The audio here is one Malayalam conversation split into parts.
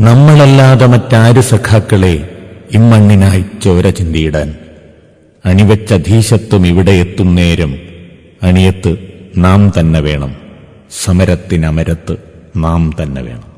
നമ്മളല്ലാതെ മറ്റാര് സഖാക്കളെ ഇമ്മണ്ണിനായി ചോര ചിന്തിയിടാൻ? അണിവച്ചധീശത്വം ഇവിടെ എത്തുന്നേരം അണിയത്ത് നാം തന്നെ വേണം. സമരത്തിനമരത്ത് നാം തന്നെ വേണം.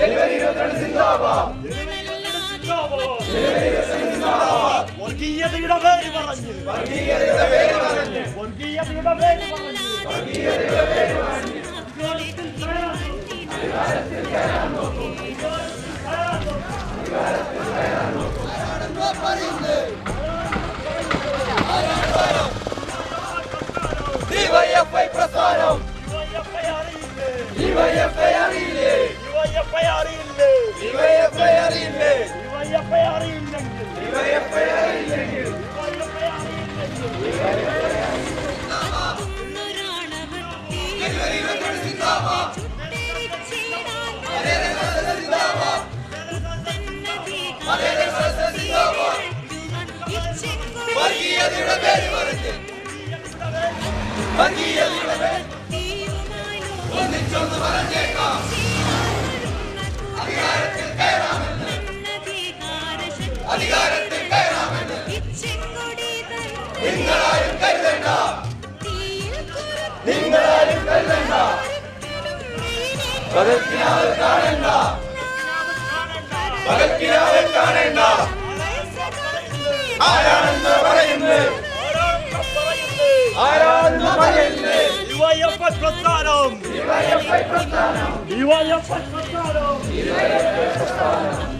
ജനുവരി ഇരുപത്തിരണ്ട് Zindabad! വർഗീയതയുടെ പേര് പറഞ്ഞ് വർഗീയതയുടെ പേര് പറഞ്ഞ് വർഗീയതയുടെ പേര് പറഞ്ഞ് DYFI പ്രസ്ഥാനം യുവയപ്പയെ അറിയില്ലേ DYFI അറിയില്ലേ യുവയപ്പയെ അറിയില്ലേ DYFI അറിയില്ലേ യുവയപ്പയെ അറിയില്ലെങ്കിൽ DYFI അറിയില്ലെങ്കിൽ യുവയപ്പയെ അറിയില്ലെങ്കിൽ Zindabad! വർഗീയതയുടെ പേര് പറഞ്ഞ് വർഗീയതയുടെ പേര് ഒന്നിച്ചൊന്ന് പറഞ്ഞേക്കാം അധികാരത്തിൽ കയറാമെന്ന് നിങ്ങളാരും കരുതണ്ട. നിങ്ങളാരും കരുതണ്ട. പകൽക്കിനാവ് കാണണ്ട. പകൽക്കിനാവ് കാണണ്ട. ആരാണെന്ന് പറയുന്നത് ആരാണെന്ന് പറയുന്നത് യുവയപ്പ പ്രസ്ഥാനം യുവയപ്പ പ്രസ്ഥാനം യുവയപ്പ പ്രസ്ഥാനം ജനുവരി ഇരുപത്തിരണ്ട്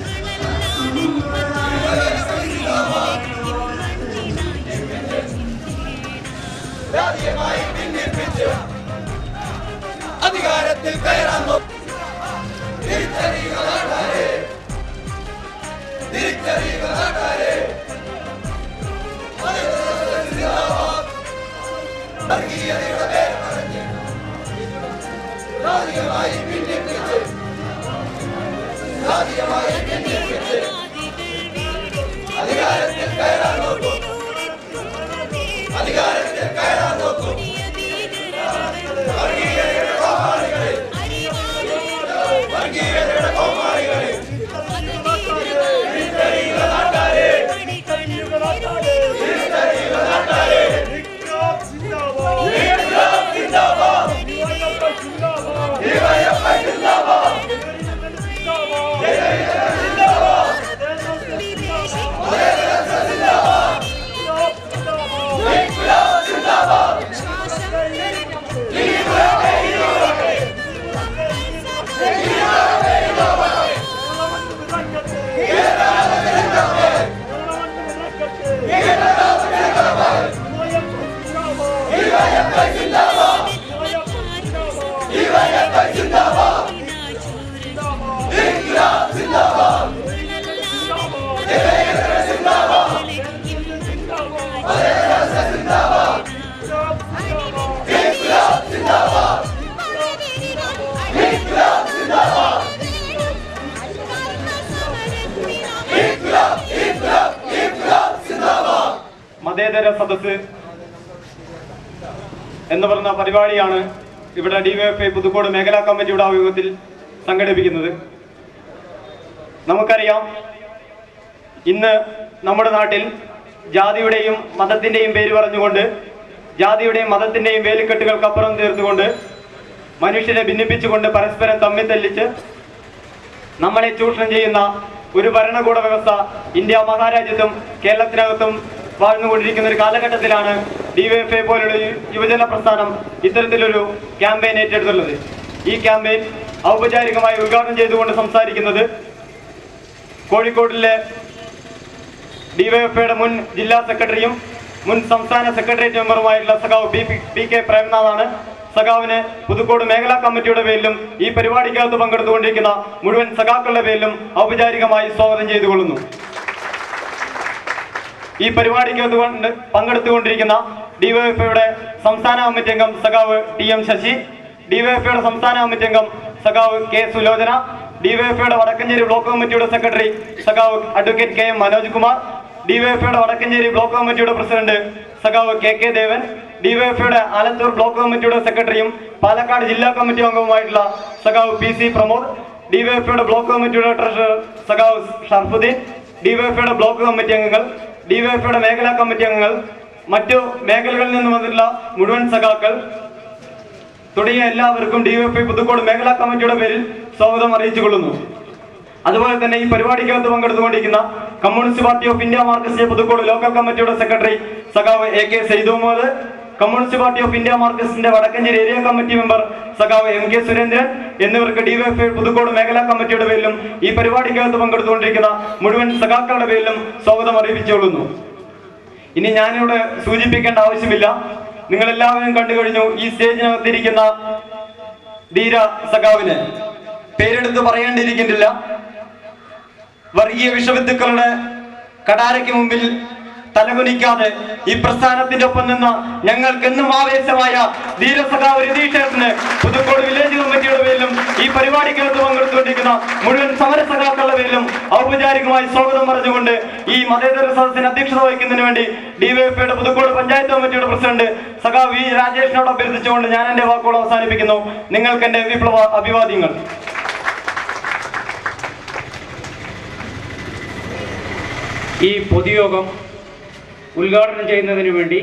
രാജ്യമായി ഭിന്നിപ്പിച്ച് അധികാരത്തിൽ കയറാൻ തിരിച്ചറിയുക നാട്ടാരെ തിരിച്ചറിയുക നാട്ടാരെ വർഗീയതയുടെ പേര് പറഞ്ഞ് രാജ്യമായി ഭിന്നിപ്പിച്ച് രാജ്യമായി ഭിന്നിപ്പിച്ച് അധികാരത്തിൽ കയറാൻ നോക്കും. മതേതര സദസ് എന്ന് പറഞ്ഞ പരിപാടിയാണ് ഇവിടെ ഡിവൈഎഫ്ഐ പുതുക്കോട് മേഖലാ കമ്മിറ്റിയുടെ ആഭിമുഖ്യത്തിൽ സംഘടിപ്പിക്കുന്നത്. നമുക്കറിയാം ഇന്ന് നമ്മുടെ നാട്ടിൽ ജാതിയുടെയും മതത്തിന്റെയും പേര് പറഞ്ഞുകൊണ്ട് ജാതിയുടെയും മതത്തിന്റെയും വേലിക്കെട്ടുകൾക്കപ്പുറം തീർത്തുകൊണ്ട് മനുഷ്യരെ ഭിന്നിപ്പിച്ചുകൊണ്ട് പരസ്പരം തമ്മിൽ തല്ലിച്ച് നമ്മളെ ചൂഷണം ചെയ്യുന്ന ഒരു ഭരണകൂട വ്യവസ്ഥ ഇന്ത്യ മഹാരാജ്യത്തും കേരളത്തിനകത്തും വാഴ്ന്നുകൊണ്ടിരിക്കുന്ന ഒരു കാലഘട്ടത്തിലാണ് ഡിവൈഎഫ്ഐ പോലുള്ള യുവജന പ്രസ്ഥാനം ഇത്തരത്തിലൊരു ക്യാമ്പയിൻ ഏറ്റെടുത്തുള്ളത്. ഈ ക്യാമ്പയിൻ ഔപചാരികമായി ഉദ്ഘാടനം ചെയ്തുകൊണ്ട് സംസാരിക്കുന്നത് കോഴിക്കോടിലെ ഡിവൈഎഫ്ഐയുടെ മുൻ ജില്ലാ സെക്രട്ടറിയും മുൻ സംസ്ഥാന സെക്രട്ടേറിയറ്റ് മെമ്പറുമായിട്ടുള്ള സഖാവ് ബി പി കെ പ്രേംനാഥാണ്. സഖാവിന് പുതുക്കോട് മേഖലാ കമ്മിറ്റിയുടെ പേരിലും ഈ പരിപാടിക്കകത്ത് പങ്കെടുത്തുകൊണ്ടിരിക്കുന്ന മുഴുവൻ സഖാക്കളുടെ പേരിലും ഔപചാരികമായി സ്വാഗതം ചെയ്തുകൊള്ളുന്നു. ഈ പരിപാടിക്ക് കൊണ്ട് പങ്കെടുത്തുകൊണ്ടിരിക്കുന്ന ഡിവൈഎഫ്ഐയുടെ സംസ്ഥാന കമ്മിറ്റി അംഗം സഖാവ് ടി എം ശശി ഡിവൈഎഫ്ഐയുടെ സംസ്ഥാന കമ്മിറ്റി അംഗം സഖാവ് കെ സുലോചന ഡിവൈഎഫ്ഐയുടെ വടക്കഞ്ചേരി ബ്ലോക്ക് കമ്മിറ്റിയുടെ സെക്രട്ടറി സഖാവ് advocate K M Manoj Kumar ഡിവൈഎഫ്ഐയുടെ വടക്കഞ്ചേരി ബ്ലോക്ക് കമ്മിറ്റിയുടെ പ്രസിഡന്റ് സഖാവ് കെ കെ ദേവൻ ഡിവൈഎഫ്ഐയുടെ ആലത്തൂർ ബ്ലോക്ക് കമ്മിറ്റിയുടെ സെക്രട്ടറിയും പാലക്കാട് ജില്ലാ കമ്മിറ്റി അംഗവുമായിട്ടുള്ള സഖാവ് പി സി പ്രമോദ് ഡിവൈഎഫ്ഐയുടെ ബ്ലോക്ക് കമ്മിറ്റിയുടെ ട്രഷറർ സഖാവ് ഷർഫുദ്ദീൻ ഡിവൈഎഫ്ഐയുടെ ബ്ലോക്ക് കമ്മിറ്റി അംഗങ്ങൾ ഡിവൈഎഫ്ഐയുടെ മേഖലാ കമ്മിറ്റി അംഗങ്ങൾ മറ്റു മേഖലകളിൽ നിന്ന് വന്നിട്ടുള്ള മുഴുവൻ സഖാക്കൾ തുടങ്ങിയ എല്ലാവർക്കും ഡിവൈഎഫ്ഐ പുതുക്കോട് മേഖലാ കമ്മിറ്റിയുടെ പേരിൽ സ്വാഗതം അറിയിച്ചു കൊള്ളുന്നു അതുപോലെ തന്നെ ഈ പരിപാടിക്കകത്ത് പങ്കെടുത്തുകൊണ്ടിരിക്കുന്ന Communist Party of India Marxist Puthukode local കമ്മിറ്റിയുടെ സെക്രട്ടറി സഖാവ് A K Saidu Communist Party of India മാർക്സിന്റെ Vadakkanchery area committee member സഖാവ് എം കെ സുരേന്ദ്രൻ എന്നിവർക്ക് ഡിവൈഎഫ്ഐ പുതുക്കോട് മേഖലാ കമ്മിറ്റിയുടെ പേരിലും ഈ പരിപാടിക്കകത്ത് പങ്കെടുത്തുകൊണ്ടിരിക്കുന്ന മുഴുവൻ സഖാക്കളുടെ പേരിലും സ്വാഗതം അറിയിച്ചുകൊള്ളുന്നു ഇനി ഞാനിവിടെ സൂചിപ്പിക്കേണ്ട ആവശ്യമില്ല. നിങ്ങൾ എല്ലാവരും കണ്ടു കഴിഞ്ഞു ഈ സ്റ്റേജിനകത്തിരിക്കുന്ന ധീര സഖാവിനെ. പേരെടുത്ത് പറയേണ്ടിയിരിക്കുന്നില്ല വർഗീയ വിഷവിത്തുക്കളുടെ കടാരയ്ക്ക് മുമ്പിൽ തലകുനിക്കാതെ ഈ പ്രസ്ഥാനത്തിന്റെ ഒപ്പം നിന്ന് ഞങ്ങൾക്കെന്നും ആവേശമായ ധീരസഖാവ് രതീഷേട്ടന് പുതുക്കോട് വില്ലേജ് കമ്മിറ്റിയുടെ പേരിലും ഈ പരിപാടിക്കകത്ത് പങ്കെടുത്തുകൊണ്ടിരിക്കുന്ന മുഴുവൻ സമരസഖാക്കളുടെ പേരിലും ഔപചാരികമായി സ്വാഗതം പറഞ്ഞുകൊണ്ട് ഈ മതേതര സദസ്സിന് അധ്യക്ഷത വഹിക്കുന്നതിന് വേണ്ടി ഡിവൈഎഫ്ഐയുടെ പുതുക്കോട് പഞ്ചായത്ത് കമ്മിറ്റിയുടെ പ്രസിഡന്റ് സഖാവ് വി രാജേഷിനോട് അഭ്യർത്ഥിച്ചുകൊണ്ട് ഞാൻ എന്റെ വാക്കുകൾ അവസാനിപ്പിക്കുന്നു. നിങ്ങൾക്ക് എന്റെ വിപ്ലവ അഭിവാദ്യങ്ങൾ. ഈ പൊതുയോഗം ഉദ്ഘാടനം ചെയ്യുന്നതിന് വേണ്ടി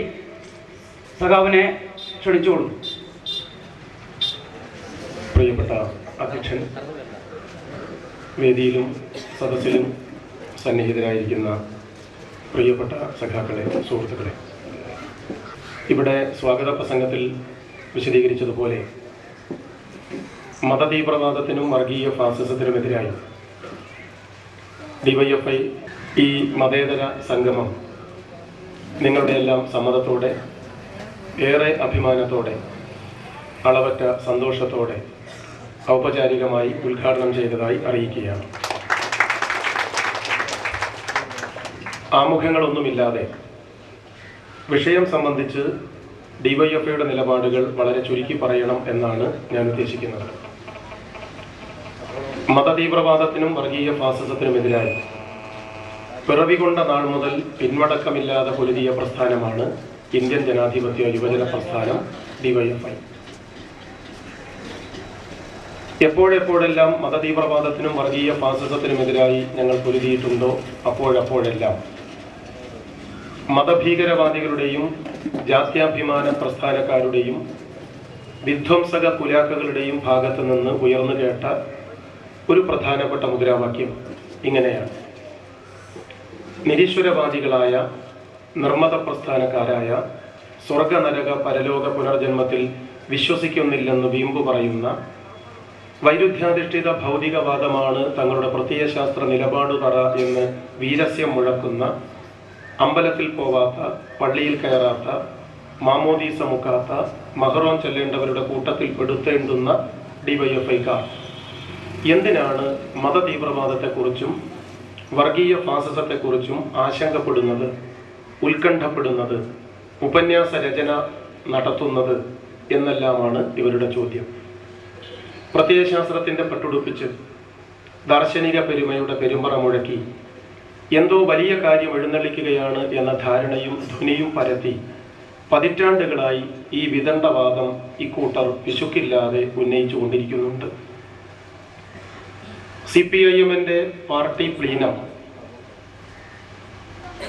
സഖാവിനെ ക്ഷണിച്ചുകൊള്ളുന്നു. പ്രിയപ്പെട്ട അധ്യക്ഷൻ വേദിയിലും സദസ്സിലും സന്നിഹിതരായിരിക്കുന്ന പ്രിയപ്പെട്ട സഖാക്കളെ സുഹൃത്തുക്കളെ ഇവിടെ സ്വാഗത പ്രസംഗത്തിൽ വിശദീകരിച്ചതുപോലെ മതതീവ്രവാദത്തിനും വർഗീയ ഫാസിസത്തിനുമെതിരായി ഡിവൈഎഫ്ഐ ഈ മതേതര സംഗമം നിങ്ങളുടെ എല്ലാം സമ്മതത്തോടെ ഏറെ അഭിമാനത്തോടെ അളവറ്റ സന്തോഷത്തോടെ ഔപചാരികമായി ഉദ്ഘാടനം ചെയ്തതായി അറിയിക്കുകയാണ്. ആമുഖങ്ങളൊന്നുമില്ലാതെ വിഷയം സംബന്ധിച്ച് ഡിവൈഎഫ്ഐയുടെ നിലപാടുകൾ വളരെ ചുരുക്കി പറയണം എന്നാണ് ഞാൻ ഉദ്ദേശിക്കുന്നത്. മതതീവ്രവാദത്തിനും വർഗീയ ഫാസിസത്തിനുമെതിരായി പിറവികൊണ്ട നാൾ മുതൽ പിൻവടക്കമില്ലാതെ പൊരുതിയ പ്രസ്ഥാനമാണ് ഇന്ത്യൻ ജനാധിപത്യ യുവജന പ്രസ്ഥാനം ഡിവൈഎഫ്ഐ. എപ്പോഴെപ്പോഴെല്ലാം മതതീവ്രവാദത്തിനും വർഗീയ ഫാസിസത്തിനുമെതിരായി ഞങ്ങൾ പൊരുതിയിട്ടുണ്ടോ അപ്പോഴപ്പോഴെല്ലാം. മതഭീകരവാദികളുടെയും ജാത്യാഭിമാന പ്രസ്ഥാനക്കാരുടെയും വിധ്വംസക കുലാക്കകളുടെയും ഭാഗത്തു നിന്ന് ഉയർന്നു കേട്ട ഒരു പ്രധാനപ്പെട്ട മുദ്രാവാക്യം ഇങ്ങനെയാണ്. നിരീശ്വരവാദികളായ നിർമ്മത പ്രസ്ഥാനക്കാരായ സ്വർഗനരക പരലോക പുനർജന്മത്തിൽ വിശ്വസിക്കുന്നില്ലെന്ന് വീമ്പു പറയുന്ന വൈരുദ്ധ്യാധിഷ്ഠിത ഭൗതികവാദമാണ് തങ്ങളുടെ പ്രത്യയശാസ്ത്ര നിലപാട് തറ എന്ന് വീരസ്യം മുഴക്കുന്ന അമ്പലത്തിൽ പോവാത്ത പള്ളിയിൽ കയറാത്ത മാമോദീസ മുക്കാത്ത മഹറോൺ ചെല്ലേണ്ടവരുടെ കൂട്ടത്തിൽ പെടുത്തേണ്ടുന്ന ഡിവൈഎഫ്ഐക്കാർ എന്തിനാണ് മതതീവ്രവാദത്തെക്കുറിച്ചും വർഗീയ ഫാസിസത്തെക്കുറിച്ചും ആശങ്കപ്പെടുന്നത് ഉത്കണ്ഠപ്പെടുന്നത് ഉപന്യാസ രചന നടത്തുന്നത് എന്നെല്ലാമാണ് ഇവരുടെ ചോദ്യം. പ്രത്യയശാസ്ത്രത്തിന്റെ പെട്ടുടുപ്പിച്ച് ദാർശനിക പെരുമയുടെ പെരുമ്പറ മുഴക്കി എന്തോ വലിയ കാര്യം എഴുന്നള്ളിക്കുകയാണ് എന്ന ധാരണയും ധ്വനിയും പരത്തി പതിറ്റാണ്ടുകളായി ഈ വിദണ്ഡവാദം ഇക്കൂട്ടർ പിശുക്കില്ലാതെ ഉന്നയിച്ചുകൊണ്ടിരിക്കുന്നുണ്ട്. സി പി ഐ എമ്മിന്റെ പാർട്ടി പ്ലീനം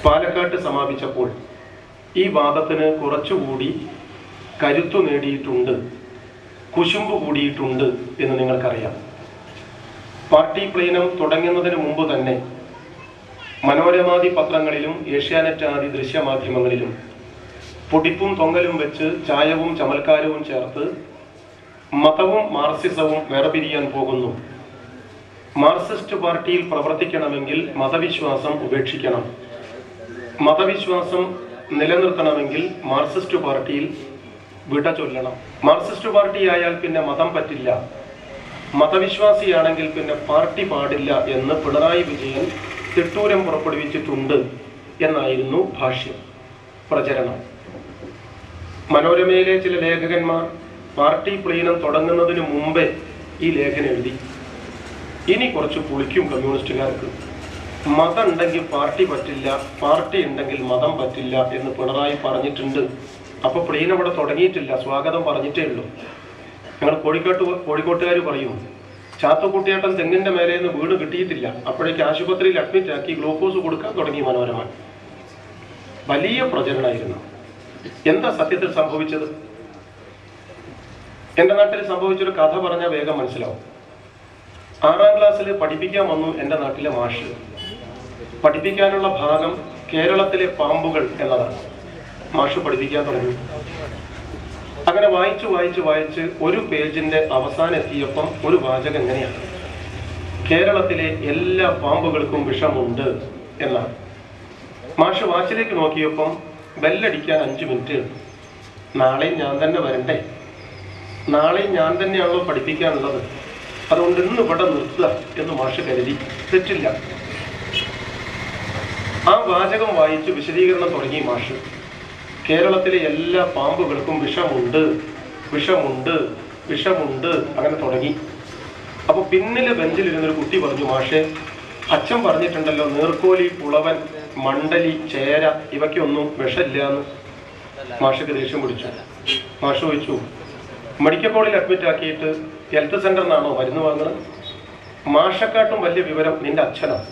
പാലക്കാട്ട് സമാപിച്ചപ്പോൾ ഈ വാദത്തിന് കുറച്ചുകൂടി കരുത്തു നേടിയിട്ടുണ്ട് കുശുമ്പ് കൂടിയിട്ടുണ്ട് എന്ന് നിങ്ങൾക്കറിയാം. പാർട്ടി പ്ലീനം തുടങ്ങുന്നതിന് മുമ്പ് തന്നെ മനോരമാദി പത്രങ്ങളിലും ഏഷ്യാനെറ്റ് ആദി ദൃശ്യമാധ്യമങ്ങളിലും പൊടിപ്പും തൊങ്ങലും വെച്ച് ചായവും ചമൽക്കാരവും ചേർത്ത് മതവും മാർസിസവും വേർപിരിയാൻ പോകുന്നു. മാർക്സിസ്റ്റ് പാർട്ടിയിൽ പ്രവർത്തിക്കണമെങ്കിൽ മതവിശ്വാസം ഉപേക്ഷിക്കണം. മതവിശ്വാസം നിലനിർത്തണമെങ്കിൽ മാർക്സിസ്റ്റ് പാർട്ടിയിൽ വിട ചൊല്ലണം. മാർക്സിസ്റ്റ് പാർട്ടി ആയാൽ പിന്നെ മതം പറ്റില്ല. മതവിശ്വാസിയാണെങ്കിൽ പിന്നെ പാർട്ടി പാടില്ല എന്ന് പിണറായി വിജയൻ തിട്ടൂരം പുറപ്പെടുവിച്ചിട്ടുണ്ട് എന്നായിരുന്നു ഭാഷ്യം. പ്രചരണം. മനോരമയിലെ ചില ലേഖകന്മാർ പാർട്ടി പ്ലീനം തുടങ്ങുന്നതിന് മുമ്പേ ഈ ലേഖനം എഴുതി. ഇനി കുറച്ച് പുളിക്കും കമ്മ്യൂണിസ്റ്റുകാർക്ക്. മതം ഉണ്ടെങ്കിൽ പാർട്ടി പറ്റില്ല പാർട്ടി ഉണ്ടെങ്കിൽ മതം പറ്റില്ല എന്ന് പിണറായി പറഞ്ഞിട്ടുണ്ട്. അപ്പൊ പ്ലീൻ അവിടെ തുടങ്ങിയിട്ടില്ല സ്വാഗതം പറഞ്ഞിട്ടേ ഉള്ളൂ. ഞങ്ങൾ കോഴിക്കോട്ട് കോഴിക്കോട്ടുകാർ പറയും ചാത്തക്കുട്ടിയേട്ടൻ തെങ്ങിന്റെ മേലെ നിന്ന് വീട് കിട്ടിയിട്ടില്ല. അപ്പോഴേക്ക് ആശുപത്രിയിൽ അഡ്മിറ്റ് ആക്കി ഗ്ലൂക്കോസ് കൊടുക്കാൻ തുടങ്ങി മനോരമ. വലിയ പ്രചരണമായിരുന്നു എന്താ സത്യത്തിൽ സംഭവിച്ചത്? എന്റെ നാട്ടിൽ സംഭവിച്ചൊരു കഥ പറഞ്ഞാൽ വേഗം മനസ്സിലാവും. ആറാം ക്ലാസ്സിൽ പഠിപ്പിക്കാൻ വന്നു എന്റെ നാട്ടിലെ മാഷ്. പഠിപ്പിക്കാനുള്ള ഭാഗം കേരളത്തിലെ പാമ്പുകൾ എന്നതാണ്. മാഷ് പഠിപ്പിക്കാൻ തുടങ്ങി. അങ്ങനെ വായിച്ച് വായിച്ച് വായിച്ച് ഒരു പേജിന്റെ അവസാനം എത്തിയപ്പം ഒരു വാചകം എങ്ങനെയാണ്? കേരളത്തിലെ എല്ലാ പാമ്പുകൾക്കും വിഷമുണ്ട് എന്നാണ്. മാഷ് വാച്ചിലേക്ക് നോക്കിയപ്പം ബെല്ലടിക്കാൻ അഞ്ച് മിനിറ്റ് നാളെയും ഞാൻ തന്നെ വരണ്ടേ? നാളെയും ഞാൻ തന്നെയാണല്ലോ പഠിപ്പിക്കാനുള്ളത്. അതുകൊണ്ട് ഇന്ന് ഇവിടെ നിർത്തുക എന്ന് മാഷ് കരുതി. തെറ്റില്ല. ആ വാചകം വായിച്ച് വിശദീകരണം തുടങ്ങി മാഷ്. കേരളത്തിലെ എല്ലാ പാമ്പുകൾക്കും വിഷമുണ്ട് വിഷമുണ്ട് വിഷമുണ്ട് അങ്ങനെ തുടങ്ങി. അപ്പൊ പിന്നിലെ ബെഞ്ചിലിരുന്നൊരു കുട്ടി പറഞ്ഞു മാഷെ അച്ഛൻ പറഞ്ഞിട്ടുണ്ടല്ലോ നീർക്കോലി പുളവൻ മണ്ടലി ചേര ഇവയ്ക്കൊന്നും വിഷമില്ല എന്ന് മാഷക്ക് ദേഷ്യം പിടിച്ചു. മാഷ് ചോദിച്ചു മെഡിക്കൽ കോളേജിൽ അഡ്മിറ്റ് ആക്കിയിട്ട് ഹെൽത്ത് സെന്ററിനാണോ മരുന്ന് വാങ്ങുന്നത്? മാഷക്കാട്ടും വലിയ വിവരം നിന്റെ അച്ഛനാണ്.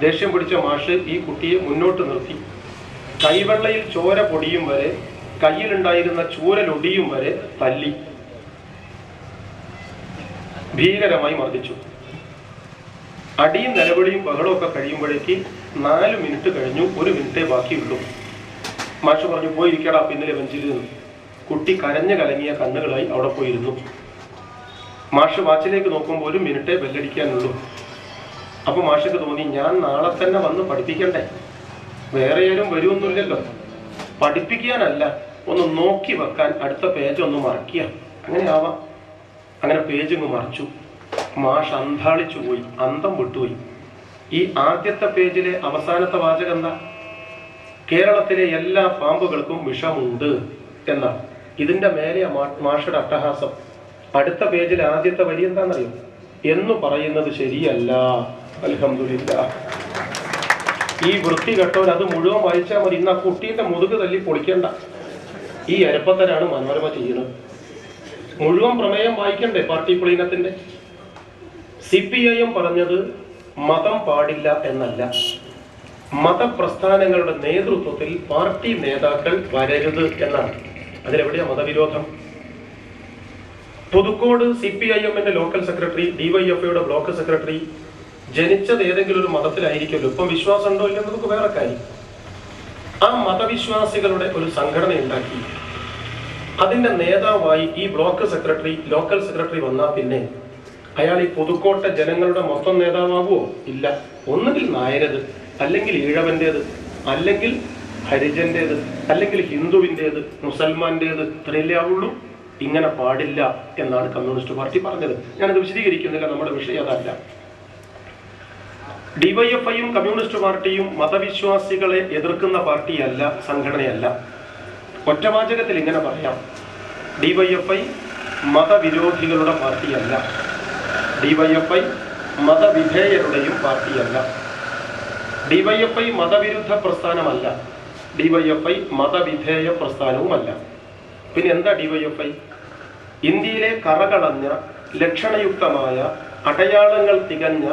ദേഷ്യം പിടിച്ച മാഷ് ഈ കുട്ടിയെ മുന്നോട്ട് നിർത്തി. കൈവെള്ളയിൽ ചോര പൊടിയും വരെ കയ്യിലുണ്ടായിരുന്ന ചൂരലൊടിയും വരെ തല്ലി. ഭീകരമായി മർദ്ദിച്ചു. അടിയും നിലവിളിയും ബഹളവും ഒക്കെ കഴിയുമ്പോഴേക്ക് നാല് മിനിറ്റ് കഴിഞ്ഞു ഒരു മിനിറ്റേ ബാക്കിയുള്ളൂ. മാഷ് പറഞ്ഞു പോയിരിക്കടാ പിന്നിലെ ബെഞ്ചിൽ നിന്ന്. കുട്ടി കരഞ്ഞു കലങ്ങിയ കണ്ണുകളായി അവിടെ പോയിരുന്നു. മാഷ് വാച്ചിലേക്ക് നോക്കുമ്പോൾ ഒരു മിനിറ്റേ ബെല്ലടിക്കാനുള്ളൂ. അപ്പൊ മാഷക്ക് തോന്നി ഞാൻ നാളെ തന്നെ വന്ന് പഠിപ്പിക്കണ്ടേ? വേറെ ആരും വരുമൊന്നുമില്ലല്ലോ പഠിപ്പിക്കാനല്ല ഒന്ന് നോക്കി വെക്കാൻ അടുത്ത പേജ് ഒന്ന് മറക്കുക അങ്ങനെ ആവാം. അങ്ങനെ പേജ് ഒന്ന് മറച്ചു. മാഷ് അന്താളിച്ചു പോയി അന്തം വിട്ടുപോയി. ഈ ആദ്യത്തെ പേജിലെ അവസാനത്തെ വാചകം എന്താ? കേരളത്തിലെ എല്ലാ പാമ്പുകൾക്കും വിഷമുണ്ട് എന്നാണ് ഇതിന്റെ മേലെ മാഷയുടെ അട്ടഹാസം. അടുത്ത പേജിൽ ആദ്യത്തെ വരി എന്താണെന്നറിയോ? എന്ന് പറയുന്നത് ശരിയല്ല. അലഹമില്ല ഈ വൃത്തി കെട്ടവൻ അത് മുഴുവൻ വായിച്ചാൽ മതി. ഇന്ന് ആ കുട്ടീന്റെ മുതുക് തല്ലി പൊളിക്കണ്ട. ഈ അരപ്പത്തരാണ് മനോരമ ചെയ്യുന്നത്. മുഴുവൻ പ്രമേയം വായിക്കണ്ടേ പാർട്ടി പ്ലീനത്തിന്റെ സി പി ഐ എം പറഞ്ഞത് മതം പാടില്ല എന്നല്ല. മതപ്രസ്ഥാനങ്ങളുടെ നേതൃത്വത്തിൽ പാർട്ടി നേതാക്കൾ വരരുത് എന്നാണ്. അതിലെവിടെയാ മതവിരോധം? പുതുക്കോട് സി പി ഐ എമ്മിന്റെ ലോക്കൽ സെക്രട്ടറി ഡിവൈഎഫ്ഐയുടെ ബ്ലോക്ക് സെക്രട്ടറി ജനിച്ചത് ഏതെങ്കിലും ഒരു മതത്തിലായിരിക്കുമല്ലോ? ഇപ്പം വിശ്വാസം ഉണ്ടോ ഇല്ലെന്ന് നമുക്ക് വേറെ കാര്യം. ആ മതവിശ്വാസികളുടെ ഒരു സംഘടന ഉണ്ടാക്കി. അതിന്റെ നേതാവായി ഈ ബ്ലോക്ക് സെക്രട്ടറി ലോക്കൽ സെക്രട്ടറി വന്നാൽ പിന്നെ അയാൾ ഈ പുതുക്കോട്ടെ ജനങ്ങളുടെ മൊത്തം നേതാവാകുമോ ഇല്ല. ഒന്നുകിൽ നായരത് അല്ലെങ്കിൽ ഈഴവന്റേത് അല്ലെങ്കിൽ ഹരിജന്റേത് അല്ലെങ്കിൽ ഹിന്ദുവിന്റേത് മുസൽമാന്റേത് ഇത്രയല്ലേ ആവുള്ളൂ. ഇങ്ങനെ പാടില്ല എന്നാണ് കമ്മ്യൂണിസ്റ്റ് പാർട്ടി പറഞ്ഞത്. ഞാനത് വിശദീകരിക്കുന്നില്ല നമ്മുടെ വിഷയം അതല്ല. ഡിവൈഎഫ്ഐയും കമ്മ്യൂണിസ്റ്റ് പാർട്ടിയും മതവിശ്വാസികളെ എതിർക്കുന്ന പാർട്ടിയല്ല സംഘടനയല്ല. ഒറ്റവാചകത്തിൽ ഇങ്ങനെ പറയാം. ഡിവൈഎഫ്ഐ മതവിരോധികളുടെ പാർട്ടിയല്ല. ഡിവൈഎഫ്ഐ മതവിധേയരുടെയും പാർട്ടിയല്ല. ഡിവൈഎഫ്ഐ മതവിരുദ്ധ പ്രസ്ഥാനമല്ല. ഡിവൈഎഫ്ഐ മതവിധേയ പ്രസ്ഥാനവുമല്ല. പിന്നെ എന്താ ഡിവൈഎഫ്ഐ? ഇന്ത്യയിലെ കറകളഞ്ഞ ലക്ഷണയുക്തമായ അടയാളങ്ങൾ തികഞ്ഞ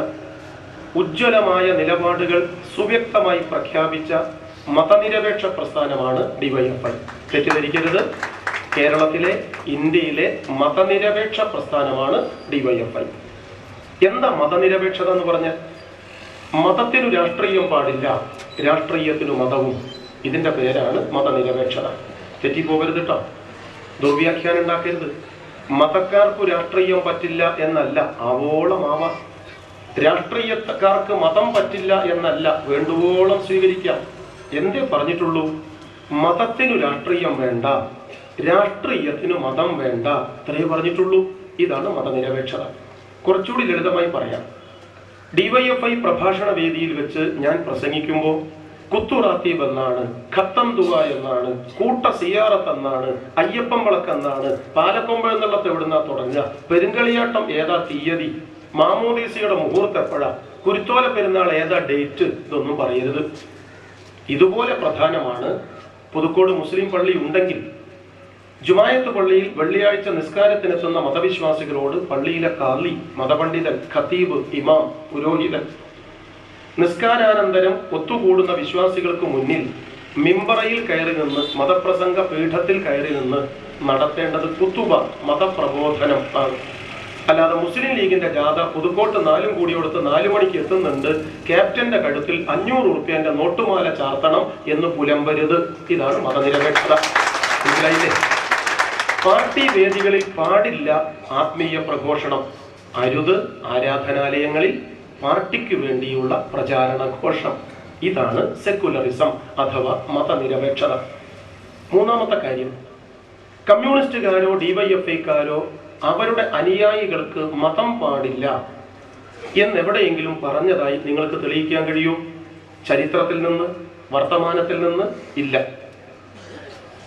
ഉജ്ജ്വലമായ നിലപാടുകൾ സുവ്യക്തമായി പ്രഖ്യാപിച്ച മതനിരപേക്ഷ പ്രസ്ഥാനമാണ് ഡിവൈഎഫ്ഐ. തെറ്റിദ്ധരിക്കരുത്. കേരളത്തിലെ ഇന്ത്യയിലെ മതനിരപേക്ഷ പ്രസ്ഥാനമാണ് ഡിവൈഎഫ്ഐ. എന്താ മതനിരപേക്ഷത എന്ന് പറഞ്ഞാൽ? മതത്തിനു രാഷ്ട്രീയം പാടില്ല രാഷ്ട്രീയത്തിനു മതവും. ഇതിന്റെ പേരാണ് മതനിരപേക്ഷത. തെറ്റിപ്പോകരുത് കേട്ടോ ദുർവ്യാഖ്യാനം ഉണ്ടാക്കരുത്. മതക്കാർക്കു രാഷ്ട്രീയം പറ്റില്ല എന്നല്ല ആവോളമാവാം രാഷ്ട്രീയക്കാർക്ക് മതം പറ്റില്ല എന്നല്ല വേണ്ടുവോളം സ്വീകരിക്കാം. എന്തേ പറഞ്ഞിട്ടുള്ളൂ? മതത്തിനു രാഷ്ട്രീയം വേണ്ട രാഷ്ട്രീയത്തിനു മതം വേണ്ട. ഇത്രയേ പറഞ്ഞിട്ടുള്ളൂ. ഇതാണ് മതനിരപേക്ഷത. കുറച്ചുകൂടി ലളിതമായി പറയാം. ഡിവൈഎഫ്ഐ പ്രഭാഷണ വേദിയിൽ വെച്ച് ഞാൻ പ്രസംഗിക്കുമ്പോൾ കുത്തുറാത്തീബ് എന്നാണ് ഖത്തം തുക എന്നാണ് കൂട്ട സിയാറത്ത് എന്നാണ് അയ്യപ്പം വിളക്ക് എന്നാണ് പാലക്കൊമ്പ എന്നുള്ളത് എവിടുന്നാ തുടങ്ങുക? പെരുങ്കളിയാട്ടം ഏതാ തീയതി? മാമോദീസയുടെ മുഹൂർത്തം എപ്പോഴാ? കുരുത്തോല പെരുന്നാൾ ഏതാ ഡേറ്റ്? ഇതൊന്നും പറയരുത്. ഇതുപോലെ പ്രധാനമാണ് പുതുക്കോട് മുസ്ലിം പള്ളി ഉണ്ടെങ്കിൽ. ജുമായത്ത് പള്ളിയിൽ വെള്ളിയാഴ്ച നിസ്കാരത്തിനെത്തുന്ന മതവിശ്വാസികളോട് പള്ളിയിലെ കാർലി മതപണ്ഡിതൻ ഖത്തീബ് ഇമാം പുരോഹിതൻ നിസ്കാരാനന്തരം ഒത്തുകൂടുന്ന വിശ്വാസികൾക്ക് മുന്നിൽ മിമ്പറയിൽ കയറി നിന്ന് മതപ്രസംഗ പീഠത്തിൽ കയറി നിന്ന് നടത്തേണ്ടത് കുത്തുബ മതപ്രബോധനം ആണ്. അല്ലാതെ മുസ്ലിം ലീഗിന്റെ ജാഥ പുതുക്കോട്ട് നാലും കൂടി കൊടുത്ത് നാലു മണിക്ക് എത്തുന്നുണ്ട്. ക്യാപ്റ്റന്റെ കഴുത്തിൽ അഞ്ഞൂറ് ഉറുപ്പ്യന്റെ നോട്ടുമാല ചാർത്തണം എന്ന് പുലമ്പരുത്. ഇതാണ് മതനിരപേക്ഷത. മനസ്സിലായില്ലേ? പാർട്ടി വേദികളിൽ പാടില്ല ആത്മീയ പ്രഘോഷണം. അരുത് ആരാധനാലയങ്ങളിൽ പാർട്ടിക്ക് വേണ്ടിയുള്ള പ്രചാരണ ഘോഷം. ഇതാണ് സെക്കുലറിസം അഥവാ മതനിരപേക്ഷത. മൂന്നാമത്തെ കാര്യം. കമ്മ്യൂണിസ്റ്റുകാരോ ഡിവൈഎഫ്ഐക്കാരോ അവരുടെ അനുയായികൾക്ക് മതം പാടില്ല എന്നെവിടെയെങ്കിലും പറഞ്ഞതായി നിങ്ങൾക്ക് തെളിയിക്കാൻ കഴിയൂ. ചരിത്രത്തിൽ നിന്ന് വർത്തമാനത്തിൽ നിന്ന് ഇല്ല.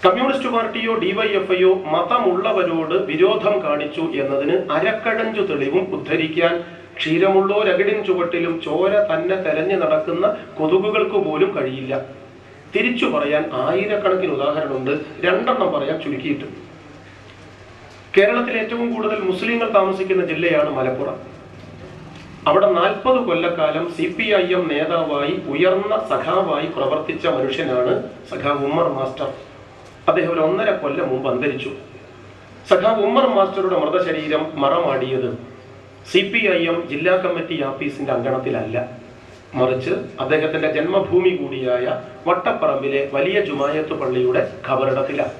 കമ്മ്യൂണിസ്റ്റ് പാർട്ടിയോ ഡിവൈഎഫ്ഐയോ മതമുള്ളവരോട് വിരോധം കാണിച്ചു എന്നതിന് അരക്കഴഞ്ചു തെളിവും ഉദ്ധരിക്കാൻ ക്ഷീരമുള്ളോരകിടിൻ ചുവട്ടിലും ചോര തന്നെ തെരഞ്ഞു നടക്കുന്ന കൊതുകുകൾക്ക് പോലും കഴിയില്ല. തിരിച്ചു പറയാൻ ആയിരക്കണക്കിന് ഉദാഹരണമുണ്ട്. രണ്ടെണ്ണം പറയാൻ ചുരുക്കിയിട്ട് കേരളത്തിൽ ഏറ്റവും കൂടുതൽ മുസ്ലിങ്ങൾ താമസിക്കുന്ന ജില്ലയാണ് മലപ്പുറം. അവിടെ നാൽപ്പത് കൊല്ലക്കാലം സി പി ഐ എം നേതാവായി ഉയർന്ന സഖാവായി പ്രവർത്തിച്ച മനുഷ്യനാണ് സഖാവ് ഉമ്മർ മാസ്റ്റർ. അദ്ദേഹം ഒരു ഒന്നര കൊല്ലം മുമ്പ് അന്തരിച്ചു. സഖാവ് ഉമ്മർ മാസ്റ്ററുടെ മൃതശരീരം മറമാടിയത് സി പി ഐ എം ജില്ലാ കമ്മിറ്റി ആഫീസിന്റെ അങ്കണത്തിലല്ല. മറിച്ച് അദ്ദേഹത്തിന്റെ ജന്മഭൂമി കൂടിയായ വട്ടപ്പറമ്പിലെ വലിയ ജുമായത്ത് പള്ളിയുടെ ഖബറിടത്തിലാണ്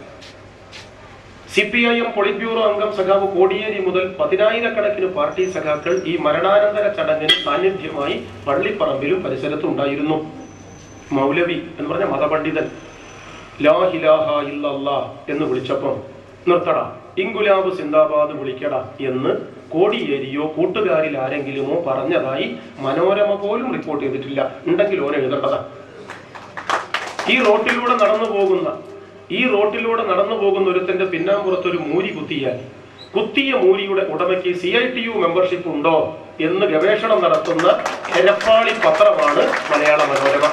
C P I M politburo അംഗം സഖാവ് കോടിയേരി മുതൽ പതിനായിരക്കണക്കിന് പാർട്ടി സഖാക്കൾ ഈ മരണാനന്തര ചടങ്ങിന് സാന്നിധ്യമായി പള്ളിപ്പറമ്പിലും പരിസരത്തും ഉണ്ടായിരുന്നു മൗലവി എന്ന് പറഞ്ഞ മതപണ്ഡിതൻ. എന്ന് വിളിച്ചപ്പം നിർത്തടാ. ഇങ്കുലാബ് സിന്ദാബാദ് വിളിക്കടാ എന്ന് കോടിയേരിയോ കൂട്ടുകാരിൽ ആരെങ്കിലുമോ പറഞ്ഞതായി മനോരമ പോലും റിപ്പോർട്ട് ചെയ്തിട്ടില്ല. ഉണ്ടെങ്കിൽ ഓരോ എഴുതേണ്ടതാണ് ഈ റോട്ടിലൂടെ നടന്നു പോകുന്ന ഈ റോട്ടിലൂടെ നടന്നു പോകുന്ന ഒരുത്തന്റെ പിന്നാമ്പുറത്തൊരു മൂരി കുത്തിയാൽ കുത്തിയ മൂരിയുടെ ഉടമയ്ക്ക് C I T U membership ഉണ്ടോ എന്ന് ഗവേഷണം നടത്തുന്ന എരപ്പാളി പത്രമാണ് മലയാള മനോരമ.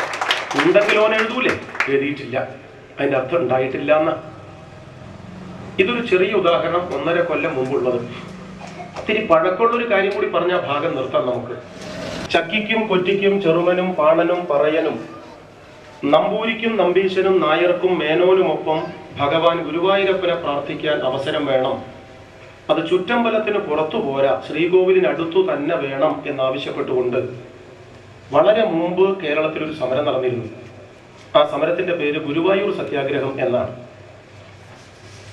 ഉണ്ടെങ്കിൽ ഓൻ എഴുതൂലേ? എഴുതിയിട്ടില്ല. അതിന്റെ അർത്ഥം ഉണ്ടായിട്ടില്ല എന്ന. ഇതൊരു ചെറിയ ഉദാഹരണം ഒന്നര കൊല്ലം മുമ്പുള്ളത്. ഇത്തിരി പഴക്കമുള്ളൊരു കാര്യം കൂടി പറഞ്ഞ ഭാഗം നിർത്താം നമുക്ക്. ചക്കിക്കും കൊറ്റിക്കും ചെറുമനും പാണനും പറയനും നമ്പൂരിക്കും നമ്പീശനും നായർക്കും മേനോനുമൊപ്പം ഭഗവാൻ ഗുരുവായൂരപ്പനെ പ്രാർത്ഥിക്കാൻ അവസരം വേണം. അത് ചുറ്റമ്പലത്തിന് പുറത്തു പോരാ ശ്രീകോവിലിനടുത്തു തന്നെ വേണം എന്നാവശ്യപ്പെട്ടുകൊണ്ട്. വളരെ മുമ്പ് കേരളത്തിൽ ഒരു സമരം നടന്നിരുന്നു. ആ സമരത്തിന്റെ പേര് ഗുരുവായൂർ സത്യാഗ്രഹം എന്നാണ്.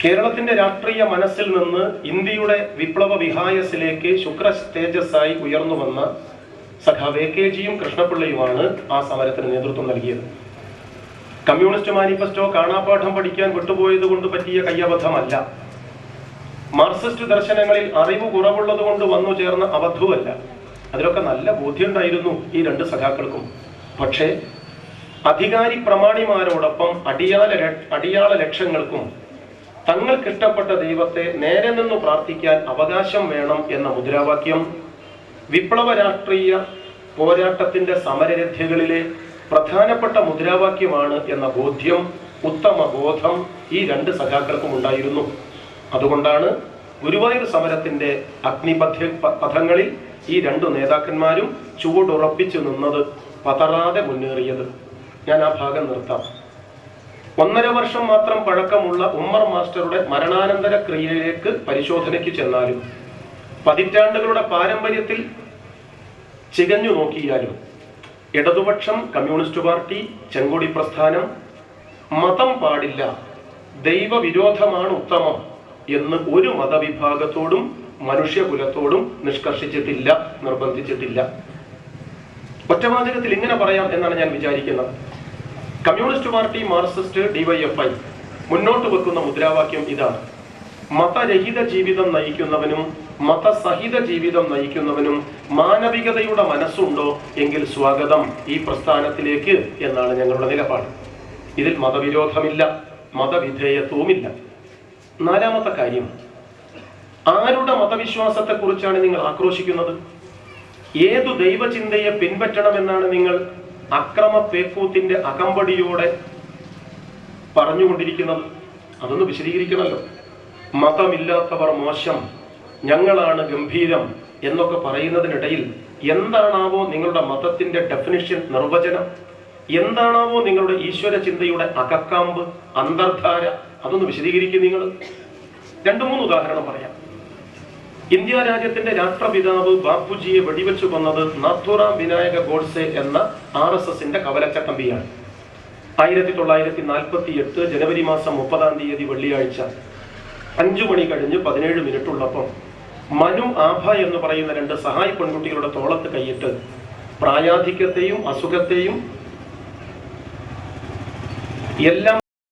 കേരളത്തിന്റെ രാഷ്ട്രീയ മനസ്സിൽ നിന്ന് ഇന്ത്യയുടെ വിപ്ലവ വിഹായസിലേക്ക് ശുക്ര തേജസ്സായി ഉയർന്നു വന്ന സഖാവ് എ കെ ജിയും കൃഷ്ണപിള്ളയുമാണ് ആ സമരത്തിന് നേതൃത്വം നൽകിയത്. കമ്മ്യൂണിസ്റ്റ് മാനിഫെസ്റ്റോ കാണാപാഠം പഠിക്കാൻ വിട്ടുപോയത് കൊണ്ട് പറ്റിയ കയ്യബദ്ധമല്ല. മാർക്സിസ്റ്റ് ദർശനങ്ങളിൽ അറിവ് കുറവുള്ളത് കൊണ്ട് വന്നു ചേർന്ന അബദ്ധവുമല്ല. അതിലൊക്കെ നല്ല ബോധ്യമുണ്ടായിരുന്നു ഈ രണ്ട് സഖാക്കൾക്കും. പക്ഷേ അധികാരി പ്രമാണിമാരോടൊപ്പം അടിയാല അടിയാള ലക്ഷ്യങ്ങൾക്കും തങ്ങൾക്കിഷ്ടപ്പെട്ട ദൈവത്തെ നേരെ നിന്ന് പ്രാർത്ഥിക്കാൻ അവകാശം വേണം എന്ന മുദ്രാവാക്യം. വിപ്ലവ രാഷ്ട്രീയ പോരാട്ടത്തിന്റെ സമരരഥ്യകളിലെ പ്രധാനപ്പെട്ട മുദ്രാവാക്യമാണ് എന്ന ബോധ്യം ഉത്തമ ബോധം ഈ രണ്ട് സഖാക്കൾക്കും ഉണ്ടായിരുന്നു. അതുകൊണ്ടാണ് ഗുരുവായൂർ സമരത്തിന്റെ അഗ്നിപഥ പ- പഥങ്ങളിൽ ഈ രണ്ടു നേതാക്കന്മാരും ചുവടുറപ്പിച്ചു നിന്നത് പതറാതെ മുന്നേറിയത്. ഞാൻ ആ ഭാഗം നിർത്താം. ഒന്നര വർഷം മാത്രം പഴക്കമുള്ള ഉമ്മർ മാസ്റ്ററുടെ മരണാനന്തര ക്രിയയിലേക്ക് പരിശോധനയ്ക്ക് ചെന്നാലും പതിറ്റാണ്ടുകളുടെ പാരമ്പര്യത്തിൽ ചികഞ്ഞു നോക്കിയാലും ഇടതുപക്ഷം കമ്മ്യൂണിസ്റ്റ് പാർട്ടി ചെങ്കൊടി പ്രസ്ഥാനം മതം പാടില്ല ദൈവവിരോധമാണ് ഉത്തമം എന്ന് ഒരു മതവിഭാഗത്തോടും മനുഷ്യകുലത്തോടും നിഷ്കർഷിച്ചിട്ടില്ല നിർബന്ധിച്ചിട്ടില്ല. ഒറ്റവാചകത്തിൽ ഇങ്ങനെ പറയാം എന്നാണ് ഞാൻ വിചാരിക്കുന്നത്. കമ്മ്യൂണിസ്റ്റ് പാർട്ടി മാർക്സിസ്റ്റ് ഡിവൈഎഫ്ഐ മുന്നോട്ട് വെക്കുന്ന മുദ്രാവാക്യം ഇതാണ്. മതരഹിത ജീവിതം നയിക്കുന്നവനും മതസഹിത ജീവിതം നയിക്കുന്നവനും മാനവികതയുടെ മനസ്സുണ്ടോ എങ്കിൽ സ്വാഗതം ഈ പ്രസ്ഥാനത്തിലേക്ക് എന്നാണ് ഞങ്ങളുടെ നിലപാട്. ഇതിൽ മതവിരോധമില്ല മതവിധേയത്വവുമില്ല. നാലാമത്തെ കാര്യം ആരുടെ മതവിശ്വാസത്തെക്കുറിച്ചാണ് നിങ്ങൾ ആക്രോശിക്കുന്നത്? ഏതു ദൈവചിന്തയെ പിൻപറ്റണമെന്നാണ് നിങ്ങൾ അക്രമ പേക്കൂത്തിന്റെ അകമ്പടിയോടെ പറഞ്ഞുകൊണ്ടിരിക്കുന്നത് അതൊന്ന് വിശദീകരിക്കണമല്ലോ. മതമില്ലാത്തവർ മോശം ഞങ്ങളാണ് ഗംഭീരം എന്നൊക്കെ പറയുന്നതിനിടയിൽ എന്താണാവോ നിങ്ങളുടെ മതത്തിന്റെ ഡെഫിനിഷൻ നിർവചനം? എന്താണാവോ നിങ്ങളുടെ ഈശ്വര ചിന്തയുടെ അകക്കാമ്പ് അന്തർധാര? അതൊന്ന് വിശദീകരിക്കും നിങ്ങൾ. രണ്ടു മൂന്ന് ഉദാഹരണം പറയാം. ഇന്ത്യ രാജ്യത്തിന്റെ രാഷ്ട്രപിതാവ് ബാപ്പുജിയെ വെടിവെച്ചു കൊന്നത് നാഥുറാം വിനായക ഗോഡ്സെ എന്ന ആർ എസ് എസിന്റെ കവലച്ചട്ടമ്പിയാണ് ആയിരത്തി തൊള്ളായിരത്തി നാൽപ്പത്തി എട്ട് ജനുവരി മാസം മുപ്പതാം തീയതി വെള്ളിയാഴ്ച അഞ്ചു മണി കഴിഞ്ഞ് പതിനേഴ് മിനിറ്റ് ഉള്ളപ്പം മനു ആഭ എന്ന് പറയുന്ന രണ്ട് സഹായി പെൺകുട്ടികളുടെ തോളത്ത് കൈയിട്ട് പ്രായാധിക്യത്തെയും അസുഖത്തെയും എല്ലാം